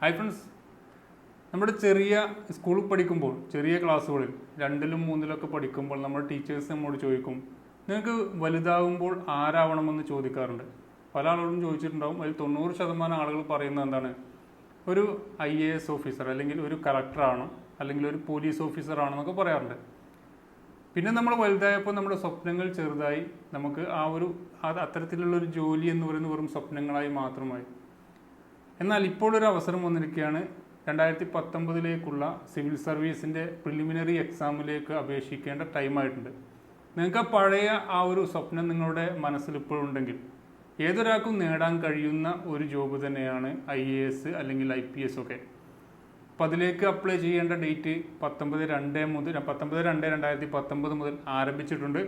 Hi friends നമ്മുടെ ചെറിയ സ്കൂളിൽ പഠിക്കുമ്പോൾ ചെറിയ ക്ലാസ്സുകളിൽ രണ്ടിലും മൂന്നിലൊക്കെ പഠിക്കുമ്പോൾ നമ്മുടെ ടീച്ചേഴ്സ് നമ്മോട് ചോദിക്കും നിങ്ങൾക്ക് വലുതാകുമ്പോൾ ആരാവണമെന്ന് ചോദിക്കാറുണ്ട്? പല ആളുകളും ചോദിച്ചിട്ടുണ്ടാവും. അതിൽ തൊണ്ണൂറ് ശതമാനം ആളുകൾ പറയുന്നത് എന്താണ്? ഒരു ഐ എ എസ് ഓഫീസർ അല്ലെങ്കിൽ ഒരു കളക്ടറാണ് അല്ലെങ്കിൽ ഒരു പോലീസ് ഓഫീസറാണെന്നൊക്കെ പറയാറുണ്ട്. പിന്നെ നമ്മൾ വലുതായപ്പോൾ നമ്മുടെ സ്വപ്നങ്ങൾ ചെറുതായി നമുക്ക് ആ ഒരു അത് അത്തരത്തിലുള്ള ഒരു ജോലി എന്ന് പറയുന്നത് വെറും സ്വപ്നങ്ങളായി മാത്രമായി. എന്നാൽ ഇപ്പോൾ ഒരു അവസരം വന്നിരിക്കുകയാണ്. രണ്ടായിരത്തി പത്തൊമ്പതിലേക്കുള്ള സിവിൽ സർവീസിന്റെ പ്രിലിമിനറി എക്സാമിലേക്ക് അപേക്ഷിക്കേണ്ട ടൈമായിട്ടുണ്ട് നിങ്ങൾക്ക് ആ പഴയ ആ ഒരു സ്വപ്നം നിങ്ങളുടെ മനസ്സിൽ ഇപ്പോഴുണ്ടെങ്കിൽ ഏതൊരാൾക്കും നേടാൻ കഴിയുന്ന ഒരു ജോബ് തന്നെയാണ് ഐ എ എസ് അല്ലെങ്കിൽ ഐ പി എസ് ഒക്കെ. അപ്പം അതിലേക്ക് അപ്ലൈ ചെയ്യേണ്ട ഡേറ്റ് പത്തൊമ്പത് രണ്ട് മുതൽ പത്തൊമ്പത് രണ്ട് രണ്ടായിരത്തി പത്തൊമ്പത് മുതൽ ആരംഭിച്ചിട്ടുണ്ട്.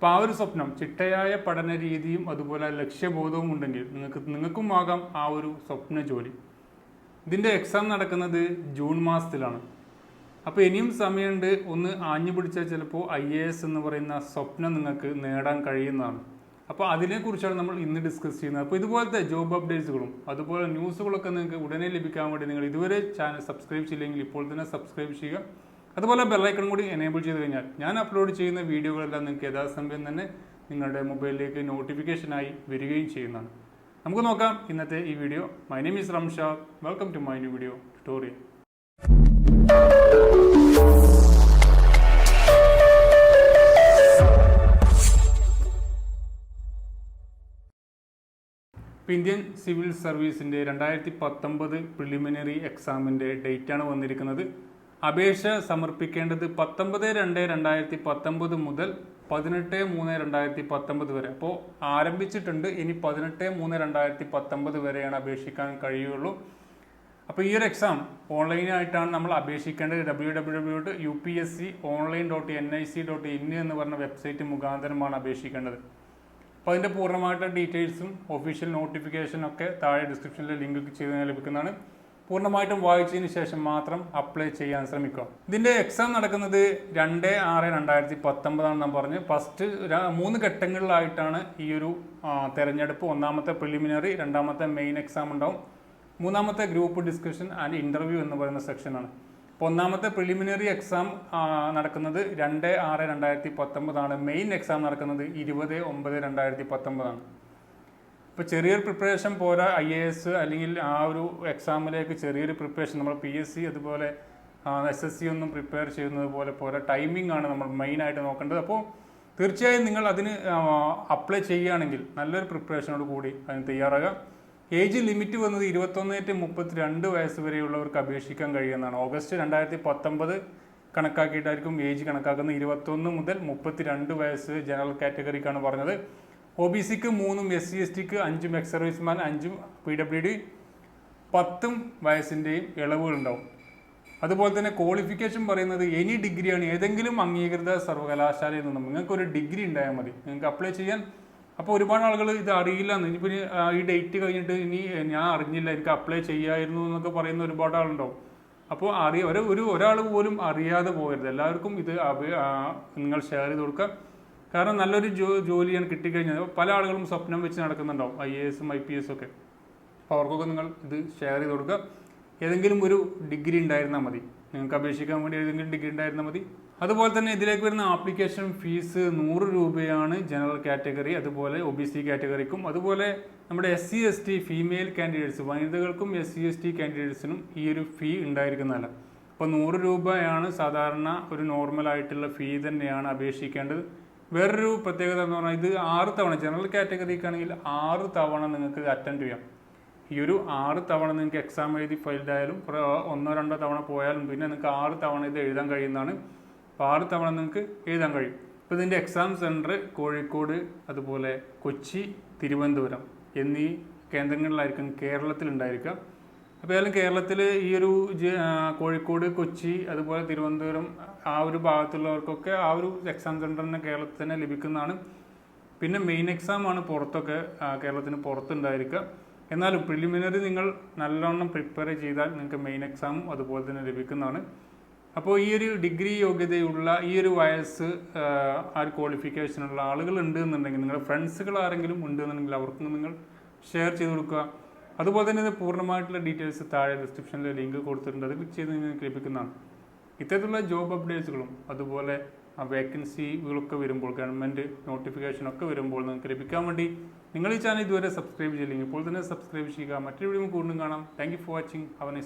അപ്പോൾ ആ ഒരു സ്വപ്നം ചിട്ടയായ പഠന രീതിയും അതുപോലെ ലക്ഷ്യബോധവും ഉണ്ടെങ്കിൽ നിങ്ങൾക്ക് നിങ്ങൾക്കും ആകാം ആ ഒരു സ്വപ്ന ജോലി. ഇതിന്റെ എക്സാം നടക്കുന്നത് ജൂൺ മാസത്തിലാണ്. അപ്പോൾ ഇനിയും സമയമുണ്ട് ഒന്ന് ആഞ്ഞു പിടിച്ചാൽ ചിലപ്പോൾ ഐ എ എസ് എന്ന് പറയുന്ന സ്വപ്നം നിങ്ങൾക്ക് നേടാൻ കഴിയുന്നതാണ്. അപ്പോൾ അതിനെക്കുറിച്ചാണ് നമ്മൾ ഇന്ന് ഡിസ്കസ് ചെയ്യുന്നത്. അപ്പോൾ ഇതുപോലത്തെ ജോബ് അപ്ഡേറ്റ്സുകളും അതുപോലെ ന്യൂസുകളൊക്കെ നിങ്ങൾക്ക് ഉടനെ ലഭിക്കാൻ വേണ്ടി നിങ്ങൾ ഇതുവരെ ചാനൽ സബ്സ്ക്രൈബ് ചെയ്യില്ലെങ്കിൽ ഇപ്പോൾ തന്നെ സബ്സ്ക്രൈബ് ചെയ്യുക. അതുപോലെ ബെല്ലൈക്കൺ കൂടി എനേബിൾ ചെയ്ത് കഴിഞ്ഞാൽ ഞാൻ അപ്ലോഡ് ചെയ്യുന്ന വീഡിയോകളെല്ലാം നിങ്ങൾക്ക് യഥാസമയം തന്നെ നിങ്ങളുടെ മൊബൈലിലേക്ക് നോട്ടിഫിക്കേഷനായി വരികയും ചെയ്യുന്നതാണ്. നമുക്ക് നോക്കാം ഇന്നത്തെ ഈ video my name is Ramsha welcome to my new video tutorial Indian civil സർവീസിന്റെ രണ്ടായിരത്തി പത്തൊമ്പത് പ്രിലിമിനറി എക്സാമിന്റെ ഡേറ്റാണ് വന്നിരിക്കുന്നത്. അപേക്ഷ സമർപ്പിക്കേണ്ടത് പത്തൊമ്പത് രണ്ട് രണ്ടായിരത്തി പത്തൊമ്പത് മുതൽ പതിനെട്ട് മൂന്ന് രണ്ടായിരത്തി പത്തൊമ്പത് വരെ. അപ്പോൾ ആരംഭിച്ചിട്ടുണ്ട്. ഇനി പതിനെട്ട് മൂന്ന് രണ്ടായിരത്തി പത്തൊമ്പത് വരെയാണ് അപേക്ഷിക്കാൻ കഴിയുള്ളൂ. അപ്പോൾ ഈ ഒരു എക്സാം ഓൺലൈനായിട്ടാണ് നമ്മൾ അപേക്ഷിക്കേണ്ടത്. W W W dot U P S C online dot N I C dot in എന്ന് പറഞ്ഞ വെബ്സൈറ്റ് മുഖാന്തരമാണ് അപേക്ഷിക്കേണ്ടത്. അപ്പോൾ അതിന്റെ പൂർണമായിട്ടുള്ള ഡീറ്റെയിൽസും ഒഫീഷ്യൽ നോട്ടിഫിക്കേഷനൊക്കെ താഴെ ഡിസ്ക്രിപ്ഷനിൽ ലിങ്ക് ചെയ്ത് ലഭിക്കുന്നതാണ്. പൂർണമായിട്ടും വായിച്ചതിന് ശേഷം മാത്രം അപ്ലൈ ചെയ്യാൻ ശ്രമിക്കുക. ഇതിന്റെ എക്സാം നടക്കുന്നത് രണ്ട് ആറ് രണ്ടായിരത്തി പത്തൊമ്പതാണ് ഞാൻ പറഞ്ഞ് ഫസ്റ്റ് മൂന്ന് ഘട്ടങ്ങളിലായിട്ടാണ് ഈ ഒരു തെരഞ്ഞെടുപ്പ്. ഒന്നാമത്തെ പ്രിലിമിനറി രണ്ടാമത്തെ മെയിൻ എക്സാം ഉണ്ടാവും. മൂന്നാമത്തെ ഗ്രൂപ്പ് ഡിസ്കഷൻ ആൻഡ് ഇന്റർവ്യൂ എന്ന് പറയുന്ന സെക്ഷനാണ് അപ്പോൾ ഒന്നാമത്തെ പ്രിലിമിനറി എക്സാം നടക്കുന്നത് രണ്ട് ആറ് രണ്ടായിരത്തി പത്തൊമ്പതാണ്. മെയിൻ എക്സാം നടക്കുന്നത് ഇരുപത് ഒമ്പത് രണ്ടായിരത്തി പത്തൊമ്പതാണ്. ഇപ്പോൾ ചെറിയൊരു പ്രിപ്പറേഷൻ പോരാ ഐ എ എസ് അല്ലെങ്കിൽ ആ ഒരു എക്സാമിലേക്ക് ചെറിയൊരു പ്രിപ്പറേഷൻ നമ്മൾ പി എസ് സി അതുപോലെ എസ് എസ് സി ഒന്നും പ്രിപ്പയർ ചെയ്യുന്നത് പോലെ പോലെ ടൈമിംഗ് ആണ് നമ്മൾ മെയിനായിട്ട് നോക്കേണ്ടത്. അപ്പോൾ തീർച്ചയായും നിങ്ങൾ അതിന് അപ്ലൈ ചെയ്യുകയാണെങ്കിൽ നല്ലൊരു പ്രിപ്പറേഷനോട് കൂടി അതിന് തയ്യാറാകാം ഏജ് ലിമിറ്റ് വന്നത് ഇരുപത്തൊന്ന് ടു മുപ്പത്തി രണ്ട് വയസ്സ് വരെയുള്ളവർക്ക് അപേക്ഷിക്കാൻ കഴിയുന്നതാണ്. ഓഗസ്റ്റ് രണ്ടായിരത്തി പത്തൊമ്പത് കണക്കാക്കിയിട്ടായിരിക്കും ഏജ് കണക്കാക്കുന്നത്. ഇരുപത്തൊന്ന് മുതൽ മുപ്പത്തി രണ്ട് വയസ്സ് ജനറൽ കാറ്റഗറിക്കാണ് പറഞ്ഞത്. ഒ ബി സിക്ക് മൂന്നും എസ് സി എസ് ടിക്ക് അഞ്ചും എക്സ് സർവീസ്മാൻ അഞ്ചും പി ഡബ്ല്യു ഡി പത്തും വയസ്സിന്റെയും ഇളവുകളുണ്ടാവും. അതുപോലെ തന്നെ ക്വാളിഫിക്കേഷൻ പറയുന്നത് എനി ഡിഗ്രിയാണ് ഏതെങ്കിലും അംഗീകൃത സർവകലാശാലയിൽ നിന്നും നിങ്ങൾക്ക് ഒരു ഡിഗ്രി ഉണ്ടായാൽ മതി. നിങ്ങൾക്ക് അപ്ലൈ ചെയ്യാൻ. അപ്പോൾ ഒരുപാട് ആളുകൾ ഇത് അറിയില്ല എന്ന് ഇനിയിപ്പോൾ ഇനി, ഈ ഡേറ്റ് കഴിഞ്ഞിട്ട് ഇനി ഞാൻ അറിഞ്ഞില്ല. എനിക്ക് അപ്ലൈ ചെയ്യായിരുന്നു എന്നൊക്കെ പറയുന്ന ഒരുപാട് ആളുണ്ടാവും. അപ്പോൾ അറിയ ഒരു ഒരു ഒരാൾ പോലും അറിയാതെ പോകരുത്. എല്ലാവർക്കും ഇത് നിങ്ങൾ ഷെയർ ചെയ്ത് കൊടുക്കുക. കാരണം നല്ലൊരു ജോ ജോലിയാണ് കിട്ടിക്കഴിഞ്ഞാൽ. പല ആളുകളും സ്വപ്നം വെച്ച് നടക്കുന്നുണ്ടാവും. ഐ എ എസും ഐ പി എസും ഒക്കെ. അപ്പോൾ അവർക്കൊക്കെ നിങ്ങൾ ഇത് ഷെയർ ചെയ്ത് കൊടുക്കുക. ഏതെങ്കിലും ഒരു ഡിഗ്രി ഉണ്ടായിരുന്നാൽ മതി. നിങ്ങൾക്ക് അപേക്ഷിക്കാൻ വേണ്ടി ഏതെങ്കിലും ഡിഗ്രി ഉണ്ടായിരുന്നാൽ മതി. അതുപോലെ തന്നെ ഇതിലേക്ക് വരുന്ന ആപ്ലിക്കേഷൻ ഫീസ് നൂറ് രൂപയാണ് ജനറൽ കാറ്റഗറി അതുപോലെ ഒ ബി സി കാറ്റഗറിക്കും അതുപോലെ നമ്മുടെ S C S T female candidates വനിതകൾക്കും S C S T കാൻഡിഡേറ്റ്സിനും ഈ ഒരു ഫീ ഉണ്ടായിരിക്കുന്നതല്ല അപ്പോൾ നൂറ് രൂപയാണ് സാധാരണ ഒരു നോർമലായിട്ടുള്ള ഫീ തന്നെയാണ് അപേക്ഷിക്കേണ്ടത്. വേറൊരു പ്രത്യേകത എന്ന് പറഞ്ഞാൽ ഇത് ആറ് തവണ ജനറൽ കാറ്റഗറിക്കാണെങ്കിൽ ആറ് തവണ നിങ്ങൾക്ക് അറ്റൻഡ് ചെയ്യാം. ഈ ഒരു ആറ് തവണ നിങ്ങൾക്ക് എക്സാം എഴുതി ഫെയിൽഡ് ആയാലും ഒന്നോ രണ്ടോ തവണ പോയാലും പിന്നെ നിങ്ങൾക്ക് ആറ് തവണ ഇത് എഴുതാൻ കഴിയുന്നതാണ്. അപ്പോൾ ആറ് തവണ നിങ്ങൾക്ക് എഴുതാൻ കഴിയും. ഇപ്പോൾ ഇതിന്റെ എക്സാം സെന്റർ കോഴിക്കോട് അതുപോലെ കൊച്ചി തിരുവനന്തപുരം എന്നീ കേന്ദ്രങ്ങളിലായിരിക്കും കേരളത്തിലുണ്ടായിരിക്കുക. അപ്പോൾ ഏതായാലും കേരളത്തിൽ ഈ ഒരു കോഴിക്കോട് കൊച്ചി അതുപോലെ തിരുവനന്തപുരം ആ ഒരു ഭാഗത്തുള്ളവർക്കൊക്കെ ആ ഒരു എക്സാം സെന്റർ തന്നെ കേരളത്തിൽ തന്നെ ലഭിക്കുന്നതാണ്. പിന്നെ മെയിൻ എക്സാം ആണ് പുറത്തൊക്കെ കേരളത്തിന് പുറത്തുണ്ടായിരിക്കുക എന്നാലും പ്രിലിമിനറി നിങ്ങൾ നല്ലോണം പ്രിപ്പയർ ചെയ്താൽ നിങ്ങൾക്ക് മെയിൻ എക്സാമും അതുപോലെ തന്നെ ലഭിക്കുന്നതാണ്. അപ്പോൾ ഈ ഒരു ഡിഗ്രി യോഗ്യതയുള്ള ഈ ഒരു വയസ്സ് ആ, ഒരു ക്വാളിഫിക്കേഷനുള്ള ആളുകൾ ഉണ്ട് എന്നുണ്ടെങ്കിൽ നിങ്ങളുടെ ഫ്രണ്ട്സുകൾ ആരെങ്കിലും ഉണ്ട് എന്നുണ്ടെങ്കിൽ അവർക്ക് നിങ്ങൾ ഷെയർ ചെയ്ത് കൊടുക്കുക. അതുപോലെ തന്നെ ഇത് പൂർണമായിട്ടുള്ള ഡീറ്റെയിൽസ് താഴെ ഡിസ്ക്രിപ്ഷനിൽ ലിങ്ക് കൊടുത്തിട്ടുണ്ട്. അത് ക്ലിക്ക് ചെയ്ത് നിങ്ങൾക്ക് ലഭിക്കുന്നതാണ്. ഇത്തരത്തിലുള്ള ജോബ് അപ്ഡേറ്റ്സുകളും അതുപോലെ വേക്കൻസികളൊക്കെ വരുമ്പോൾ ഗവൺമെന്റ് നോട്ടിഫിക്കേഷനൊക്കെ വരുമ്പോൾ നിങ്ങൾക്ക് ലഭിക്കാൻ വേണ്ടി നിങ്ങൾ ഈ ചാനൽ ഇതുവരെ സബ്സ്ക്രൈബ് ചെയ്തില്ലെങ്കിൽ ഇപ്പോൾ തന്നെ സബ്സ്ക്രൈബ് ചെയ്യുക. മറ്റൊരു വീഡിയോ കൂടുതലും കാണാം. Thank for watching have a day